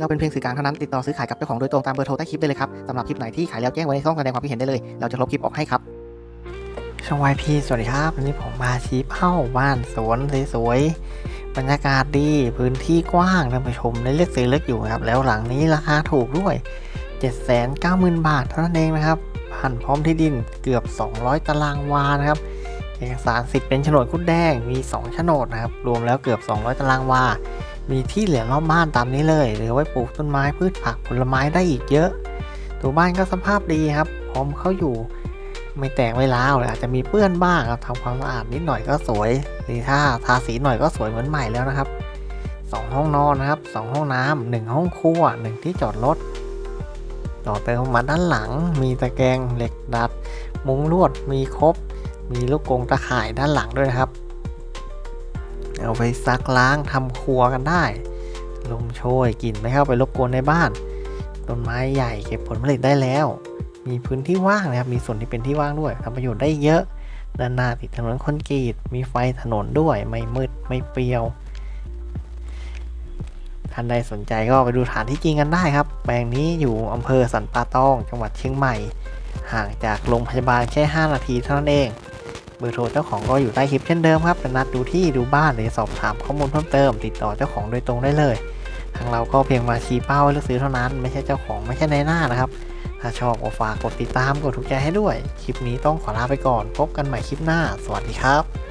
เราเป็นเพียงสื่อกลางเท่านั้นติดต่อซื้อขายกับเจ้าของโดยตรงตามเบอร์โทรใต้คลิปได้เลยครับสำหรับคลิปไหนที่ขายแล้วแจ้งไว้ในช่องแสดงความคิดเห็นได้เลย เราจะลบคลิปออกให้ครับช่องวายพีสวัสดีครับวันนี้ผมมาชี้เป้าบ้านสวนสวยๆบรรยากาศดีพื้นที่กว้างท่านผู้ชมได้เลือกซื้อเลือกอยู่ครับแล้วหลังนี้ราคาถูกด้วย 790,000 บาทเท่านั้นเองนะครับผ่านพร้อมที่ดินเกือบ 200 ตารางวานะครับเอกสารสิทธิ์เป็นโฉนดคุดแดงมี 2 โฉนดนะครับรวมแล้วเกือบ 200 ตารางวา มีที่เหลือรอบบ้านตามนี้เลยเหลือไว้ปลูกต้นไม้พืชผักผลไม้ได้อีกเยอะตัวบ้านก็สภาพดีครับพร้อมเข้าอยู่ ไม่แตกไม่ร้าวเลยอาจจะมีเปื้อนบ้างครับทำความสะอาดนิดหน่อยก็สวยหรือถ้าทาสีหน่อยก็สวยเหมือนใหม่แล้วนะครับสองห้องนอนนะครับสองห้องน้ำหนึ่งห้องครัวหนึ่งที่จอดรถต่อเติมมาด้านหลัง มีตะแกรงเหล็กดัด มุ้งลวดมีครบ มีลูกกรงตะข่ายด้านหลังด้วยนะครับ เอาไปซักล้างทำครัวกันได้ ลมโชยกลิ่นไม่เข้าไปรบกวนในบ้าน ต้นไม้ใหญ่เก็บผลผลิตได้แล้ว มีพื้นที่ว่างนะครับ มีส่วนที่เป็นที่ว่างด้วยทำประโยชน์ได้เยอะด้านหน้าติดถนนคอนกรีต มีไฟถนนด้วย ไม่มืด ไม่เปรียว ท่านใดสนใจก็ไปดูฐานที่จริงกันได้ครับ แปลงนี้อยู่อำเภอสันป่าตอง จังหวัดเชียงใหม่ ห่างจากโรงพยาบาลแค่ 5 นาทีเท่านั้นเอง เบอร์โทรเจ้าของก็อยู่ใต้คลิปเช่นเดิมครับจะนัดดูที่ดูบ้านหรือสอบถามข้อมูลเพิ่มเติม ติดต่อเจ้าของโดยตรงได้เลย ทางเราก็เพียงมาชี้เป้าเลือกซื้อเท่านั้น ไม่ใช่เจ้าของไม่ใช่ในหน้านะครับ ถ้าชอบก็ฝากกดติดตามกดถูกใจให้ด้วย คลิปนี้ต้องขอลาไปก่อน พบกันใหม่คลิปหน้า สวัสดีครับ